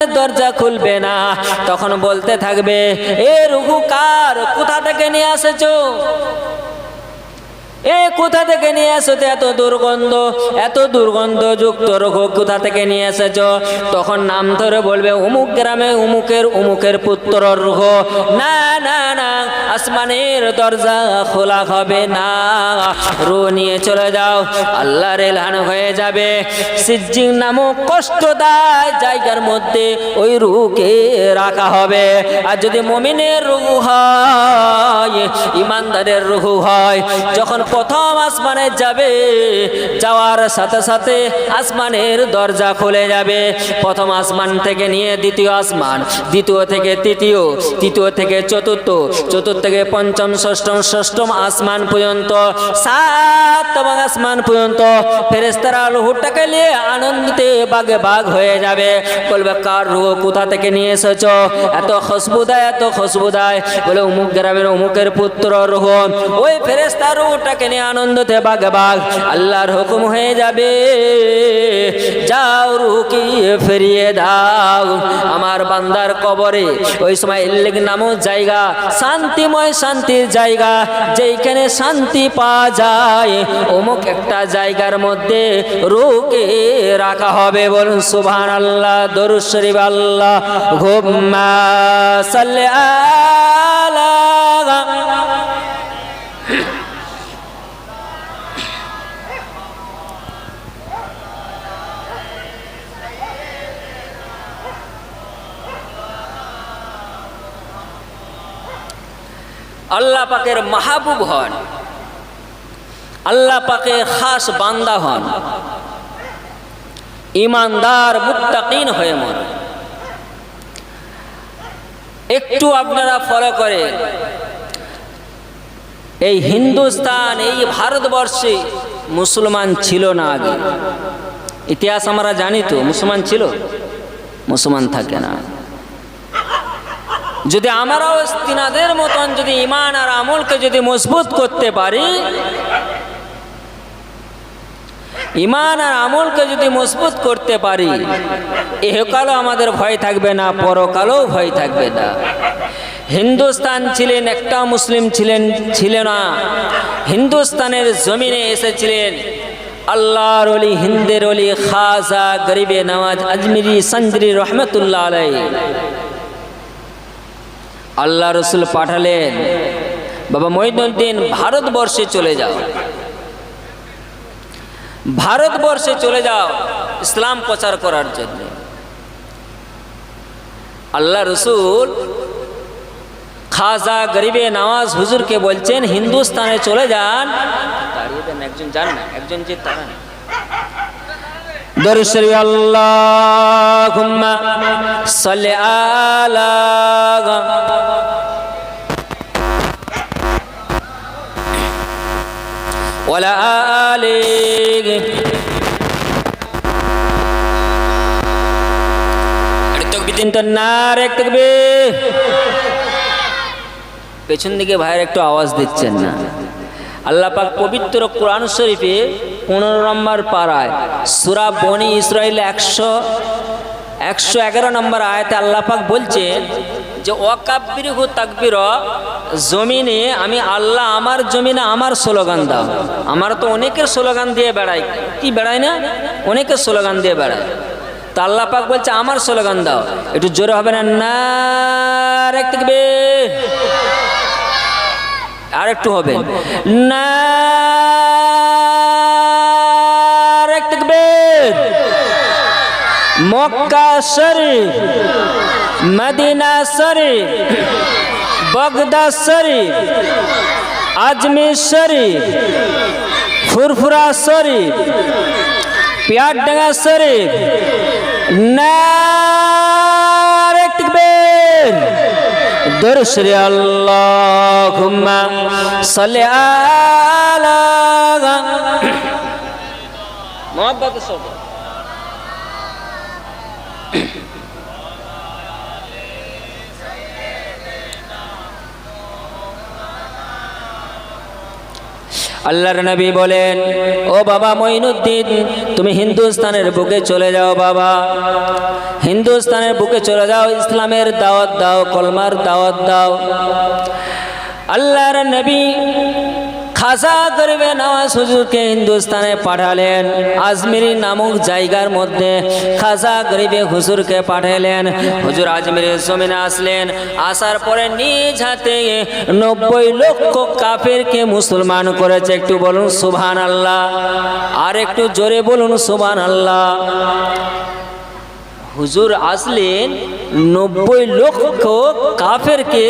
দরজা খুলবে না। তখন বলতে থাকবে এ রুহু কার কোথা থেকে নিয়ে আসেছো? এ কোথা থেকে নিয়ে এসেছ এত দুর্গন্ধ? এত দুর্গন্ধ যুক্ত রোগ কোথা থেকে নিয়ে এসেছ? তখন নাম ধরে বলবে, উমুক গ্রামে উমুকের উমুকের পুত্র রুহ না না না, আসমানের দরজা খোলা হবে না। রু নিয়ে চলে যাও আল্লাহর এলান হয়ে যাবে। সিজ্জিং নামক কষ্টদায় জায়গার মধ্যে ওই রুকে রাখা হবে। আর যদি মমিনের রুহু হয়, ইমানদারের রুহু হয়, যখন প্রথম আসমানে যাবে, যাওয়ার সাথে সাথে আসমানের দরজা খুলে যাবে। প্রথম আসমান থেকে নিয়ে দ্বিতীয় আসমান, দ্বিতীয় থেকে তৃতীয় তৃতীয় থেকে চতুর্থ চতুর্থ থেকে পঞ্চম, ষষ্ঠম ষষ্ঠম আসমান পর্যন্ত সাততম আসমান পর্যন্ত ফেরেস্তারা রুহুটাকে নিয়ে আনন্দিতে বাগে বাগ হয়ে যাবে। বলবে, কার রুহ কোথা থেকে নিয়ে এসেছ? এত খুশবুদায় এত খুশবুদায়। বলে, অমুক গ্রামের অমুকের পুত্র রুহ ওই ফেরেস্তার রুহটাকে নিয়ে আনন্দতে বাগে বাগ আল্লাহর হুকুম হয়ে যাবে। যাও রুকি, ফিরিয়ে দাও। আমার বান্দার কবরে ওই সময় ইল্লিক নামক জায়গা, শান্তিময় শান্তির জায়গা, যেইখানে শান্তি পাওয়া যায়, অমুক একটা জায়গার মধ্যে রুকে রাখা হবে বলুন সুবহান আল্লাহ দরুদ শরীফ, আল্লাহ ঘুম্মা সাল্লি আল্লাহ পাকের মাহবুব হন। আল্লাহ পাকের খাস বান্দা হন। ইমানদার, মুত্তাকিন হয়ে মরে। একটু আপনারা ফলো করে। এই হিন্দুস্তান, এই ভারতবর্ষে মুসলমান ছিল না আগে। ইতিহাস আমরা জানি তো, মুসলমান ছিল? মুসলমান থাকে না। যদি আমরাও তিনাদের মতন যদি ইমান আর আমলকে যদি মজবুত করতে পারি ইমান আর আমলকে যদি মজবুত করতে পারি, এহকালও আমাদের ভয় থাকবে না, পরকালও ভয় থাকবে না। হিন্দুস্তান ছিলেন, একটা মুসলিম ছিলেন, ছিল না। হিন্দুস্তানের জমিনে এসেছিলেন আল্লাহর অলি হিন্দের অলি খাজা, গরিবে নওয়াজ আজমিরি, সঞ্জরি, রহমতুল্লাহ আলাই আল্লাহ রসুল পাঠালেন, বাবা মহিনুদ্দিন, ভারতবর্ষে চলে যাও। ভারতবর্ষে চলে যাও ইসলাম প্রচার করার জন্য। আল্লাহ রসুল খাজা গরিবে নওয়াজ হুজুরকে বলছেন, হিন্দুস্তানে চলে যান। একজন যান না, একজন যে তারা দর্শরি আল্লাহুম্মা পেছন দিকে ভাইয়ের একটু আওয়াজ দিচ্ছেন না। আল্লাহ পাক পবিত্র কোরআন শরীফে পনেরো নম্বর পাড়ায় সুরা বনি ইসরায়েল একশো একশো এগারো নম্বর আয়তে আল্লাহ পাক বলছেন যে অকাব্বির হু তাকবির, জমিনে আমি আল্লাহ আমার জমিনে আমার স্লোগান দাও। আমার তো অনেকের স্লোগান দিয়ে বেড়াই কি বেড়ায় না? অনেকের স্লোগান দিয়ে বেড়ায়। তা আল্লাহ পাক বলছে, আমার স্লোগান দাও। একটু জোরে হবে না? না দেখবে আর একটু হবে না Mecca Sharif, Medina Sharif, Baghdad Sharif Ajmer Sharif, Furfura Sharif, Piyardanga Sharif নারেকবের দরশরে আল্লাহুম্মা সাল্লি আলা মোহাম্মদ সব আল্লাহর নবী বলেন, ও বাবা মঈনুদ্দিন, তুমি হিন্দুস্তানের বুকে চলে যাও বাবা। হিন্দুস্তানের বুকে চলে যাও, ইসলামের দাওয়াত দাও, কলমার দাওয়াত দাও। আল্লাহর নবী খাসা করবে নওয়াজ হুজুরকে হিন্দুস্তানে পাঠালেন। আজমিরি নামক জায়গার মধ্যে খাসা গরিবে হুজুরকে পাঠালেন। হুজুর আজমিরের জমিনে আসলেন। আসার পরে নিজ হাতে নব্বই লক্ষ কাফেরকে মুসলমান করেছে। একটু বলুন সুবহান আল্লাহ আর একটু জোরে বলুন সুবহান আল্লাহ হুজুর আসলেন, নব্বই লক্ষ কাফেরকে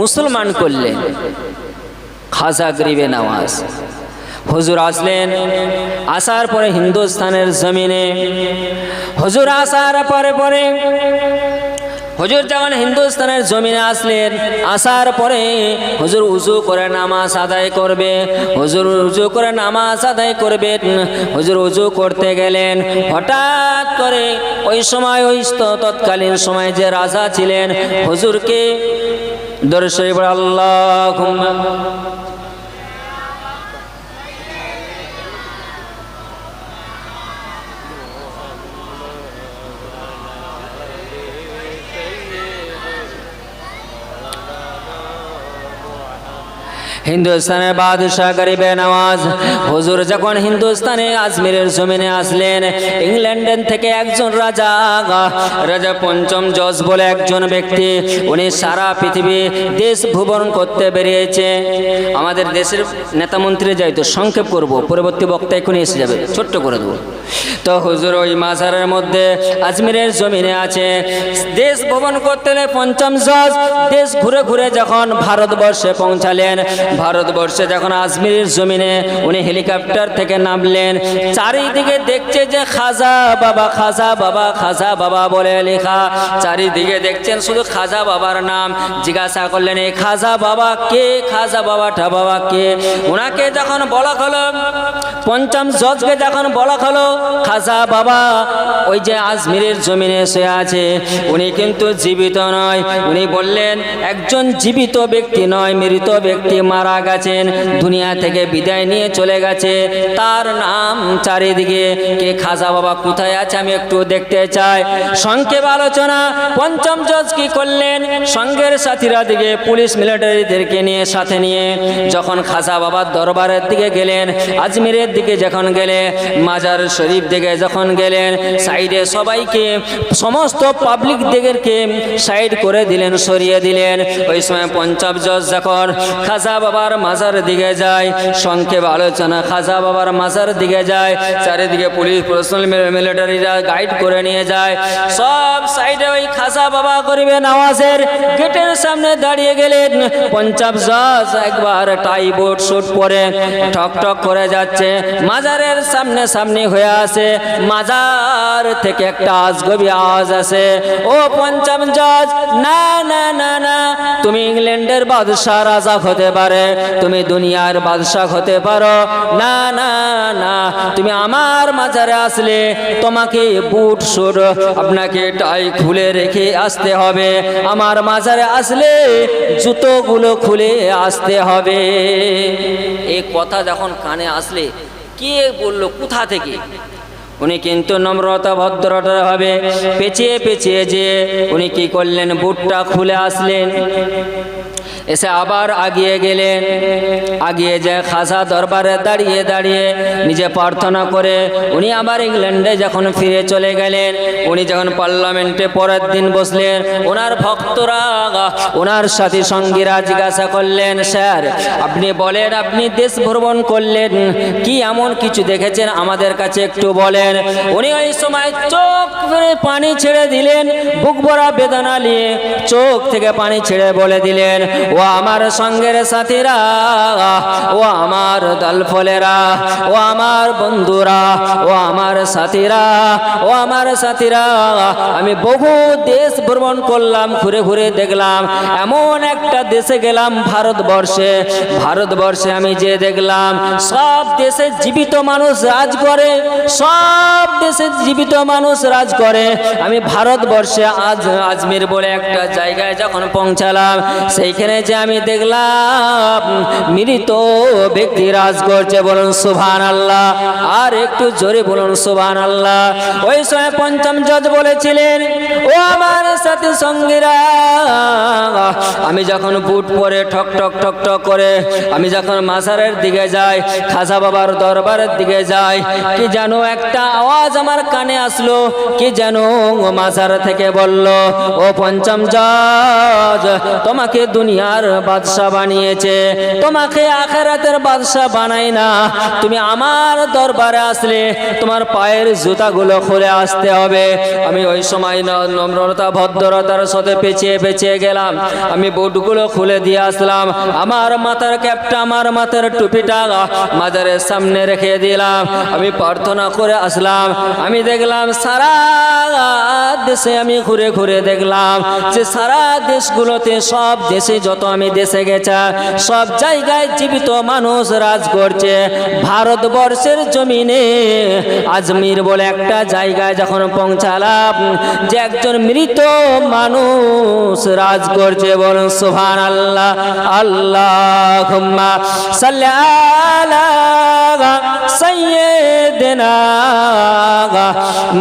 মুসলমান করলেন। খাজা গরিবে নামাজ। হুজুর আসলেন, আসার পরে হিন্দুস্তানের জমিনে। হুজুর আসার পরে পরে হুজুর যখন হিন্দুস্তানের জমিনে আসলেন, আসার পরে হুজুর উজু করে নামাজ আদায় করবে। হুজুর উজু করে নামাজ আদায় করবেন। হুজুর উজু করতে গেলেন। হঠাৎ করে ওই সময়, ওই তৎকালীন সময় যে রাজা ছিলেন, হুজুরকে দর্শই আল্লাহ হিন্দুস্তানের বাদশাহ গরিবে নওয়াজ হুজুর যখন হিন্দুস্তানে আজমিরের জমিনে আসলেন, ইংল্যান্ডের থেকে একজন রাজা রাজা পঞ্চম জজ বলে একজন ব্যক্তি, উনি সারা পৃথিবী দেশ ভুবন করতে বেরিয়েছে। আমাদের দেশের নেতা মন্ত্রী যাই তো, সংক্ষেপ করব, পরবর্তী বক্তা এখনই এসে যাবে, ছোট্ট করে দেবো। তো হুজুর ওই মাজারের মধ্যে আজমিরের জমিনে আছে। দেশ ভ্রমণ করতে পঞ্চম জজ দেশ ঘুরে ঘুরে যখন ভারতবর্ষে পৌঁছালেন ভারতবর্ষে যখন আজমিরের জমিনে উনি হেলিকপ্টার থেকে নামলেন, চারিদিকে দেখছে যে খাজা বাবা খাজা বাবা খাজা বাবা বলে লেখা। চারিদিকে দেখছেন শুধু খাজা বাবার নাম। জিজ্ঞাসা করলেন, এই খাজা বাবা কে? খাজা বাবাটা বাবা কে? ওনাকে যখন বলা হলো, পঞ্চম জজকে যখন বলা হলো, খাজা বাবা, ওই যে আজমিরের জমিনে শুয়ে আছে, উনি কিন্তু জীবিত নয়। উনি বললেন, একজন জীবিত ব্যক্তি নয়, মৃত ব্যক্তি মারা গেছেন, দুনিয়া থেকে বিদায় নিয়ে চলে গেছে। তার নাম চারিদিকে, কে খাজা বাবা কোথায় আছে আমি একটু দেখতে চাই। সংক্ষেপ আলোচনা, পঞ্চম জজ কি করলেন? সঙ্গের সাথীরা দিকে, পুলিশ মিলিটারিদেরকে নিয়ে সাথে নিয়ে, যখন খাজা বাবার দরবারের দিকে গেলেন, আজমিরের দিকে যখন গেলে মাজার শরীফ দিকে যখন গেলেন, সাইডে সবাইকে, সমস্ত পাবলিক দিকেরকে সাইড করে দিলেন, সরিয়ে দিলেন। ওই সময় পঞ্চম জজ যখন খাজা বাবার মাজার দিকে যায়, সংক্ষেপ আলোচনা, খাজা বাবার মাজার দিকে যায়, চারিদিকে পুলিশ, প্রশাসন, মিলিটারিরা গাইড করে নিয়ে যায়। সব সাইডে ওই খাজা বাবা করিবে নওয়াজের গেটের সামনে দাঁড়িয়ে গেলেন। পঞ্চাব জজ একবার টাই বোর্ড শুট পরে ঠক ঠক করে যাচ্ছে। মাজারের সামনে সামনে হয়ে আছে। মাজার থেকে একটা আজগবি আওয়াজ আছে ও পঞ্চম জজ, না না না না, তুমি ইংল্যান্ডের বাদশাহ রাজা হতে পারে। তুমি দুনিয়ার বাদশাহ হতে পারো। না না না, তুমি আমার মাজারে আসলে তোমাকে বুট সুট আপনাকে টাই খুলে রেখে আসতে হবে। আমার মাজারে আসলে জুতোগুলো খুলে আসতে হবে। এই কথা যখন কানে আসলে, কে বলল কোথা থেকে? উনি কিন্তু নম্রতা ভদ্রতা হবে। পেঁচিয়ে পেঁচিয়ে যে উনি কি করলেন, বুটটা খুলে আসলেন। এসে আবার আগিয়ে গেলেন। আগিয়ে যে খাসা দরবারে দাঁড়িয়ে দাঁড়িয়ে নিজে প্রার্থনা করে উনি আবার ইংল্যান্ডে যখন ফিরে চলে গেলেন, উনি যখন পার্লামেন্টে পরের দিন বসলেন ওনার ভক্তরা ওনার সাথী সঙ্গীরা জিজ্ঞাসা করলেন, স্যার, আপনি বলেন, আপনি দেশ ভ্রমণ করলেন, কি এমন কিছু দেখেছেন আমাদের কাছে একটু বলেন? উনি ওই সময় চোখ ফেলে পানি ছেড়ে দিলেন, বুক বেদনা নিয়ে চোখ থেকে পানি ছেড়ে বলে দিলেন আমার সঙ্গের সাথীরা, ও আমার দল ফলেরা, ও আমার বন্ধুরা, ও আমার সাথীরা, ও আমার সাথীরা, আমি বহু দেশ ভ্রমণ করলাম, ঘুরে ঘুরে দেখলাম, এমন একটা দেশে গেলাম ভারতবর্ষে ভারতবর্ষে আমি যে দেখলাম, সব দেশে জীবিত মানুষ রাজ করে, সব দেশে জীবিত মানুষ রাজ করে, আমি ভারতবর্ষে আজ, আজমির বলে একটা জায়গায় যখন পৌঁছালাম, সেইখানে নিচে আমি দেখলাম মৃত ব্যক্তি রাজ করছে, বলুন সুভান আল্লাহ আর একটু জোরে বলুন সুভান আল্লাহ ওই সময় পঞ্চম জজ বলেছিলেন, ও আমার সাথে সঙ্গীরা, আমি যখন বুট পরে ঠক ঠক ঠক ঠক করে, আমি যখন মাসারের দিকে যাই, খাজা বাবার দরবারের দিকে যাই, কি যেন একটা আওয়াজ আমার কানে আসলো, কি জানো মাসার থেকে বলল, ও পঞ্চম জজ, তোমাকে দুনিয়ার বাদশাহ বানিয়েছে। তোমাকে আখেরাতের বাদশাহ বানাই না। তুমি আমার দরবারে আসলে তোমার পায়ের জুতাগুলো খুলে আসতে হবে। আমি ওই সময় নম্রতা, ভদ্রতার সাথে পেছিয়ে পেছিয়ে গেলাম। আমি বুটগুলো খুলে দিয়ে আসলাম। আমার মাথার ক্যাপটা আমার মাথার টুপিটা মাজারের সামনে রেখে দিলাম। আমি প্রার্থনা করে আসলাম। আমি দেখলাম সারা দেশে আমি ঘুরে ঘুরে দেখলাম যে সারা দেশগুলোতে সব দেশে যত আমি দেশে গেছে। সব জায়গায় জীবিত মানুষ রাজ করছে। ভারতবর্ষের জমিনে আজমির বলে একটা জায়গায় যখন পৌঁছালাম, যে একজন মৃত মানুষ রাজ করছে বলুন সুহান আল্লাহ আল্লাহ সৈয়দনা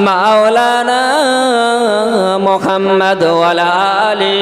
মাওলানা মোহাম্মদ আলী।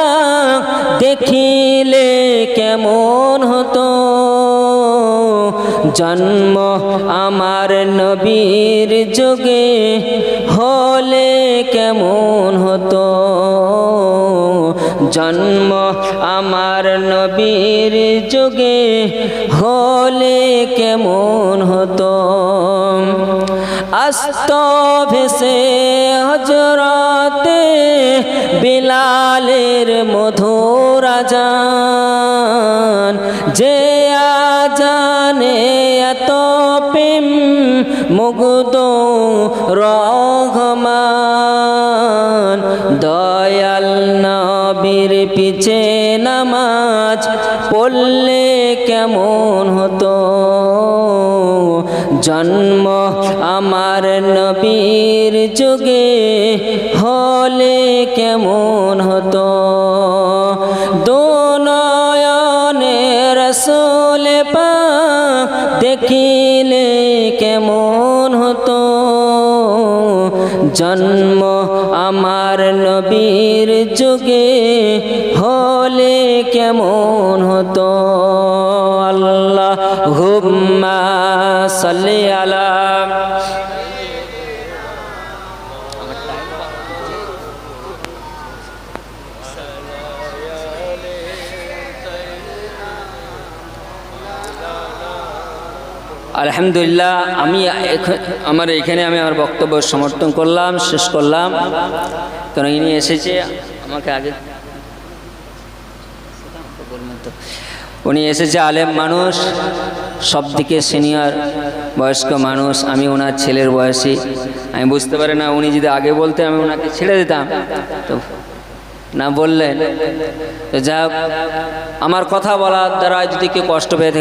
জন্ম আমার নবীর যুগে হলে কেমন হতো? জন্ম আমার নবীর যুগে হলে কেমন হতো? আস্ত ভেসে হজরতে বিলালের মধুর আজান, যে মুগ্ধ রহমান। দয়াল নবীর পিছে নামাজ পড়লে কেমন হতো? জন্ম আমার নবীর যুগে হলে কেমন হতো? দুনয়নের রসুলে পা দেখিলে জন্ম আমার নবীর যুগে হলে কেমন হতো? আল্লাহ হুম্মা সাল্লি আলা আলহামদুলিল্লাহ, আমি আমার এখানে আমি আমার বক্তব্য সমর্থন করলাম, শেষ করলাম। কারণ ইনি এসেছে, আমাকে আগে উনি এসেছে আলেম মানুষ সব দিকে সিনিয়র বয়স্ক মানুষ, আমি ওনার ছেলের বয়সী। আমি বুঝতে পারি না, উনি যদি আগে বলতে আমি ওনাকে ছেড়ে দিতাম, তো না বললেন তো যা আমার কথা বলার দ্বারা যদি কেউ কষ্ট পেয়ে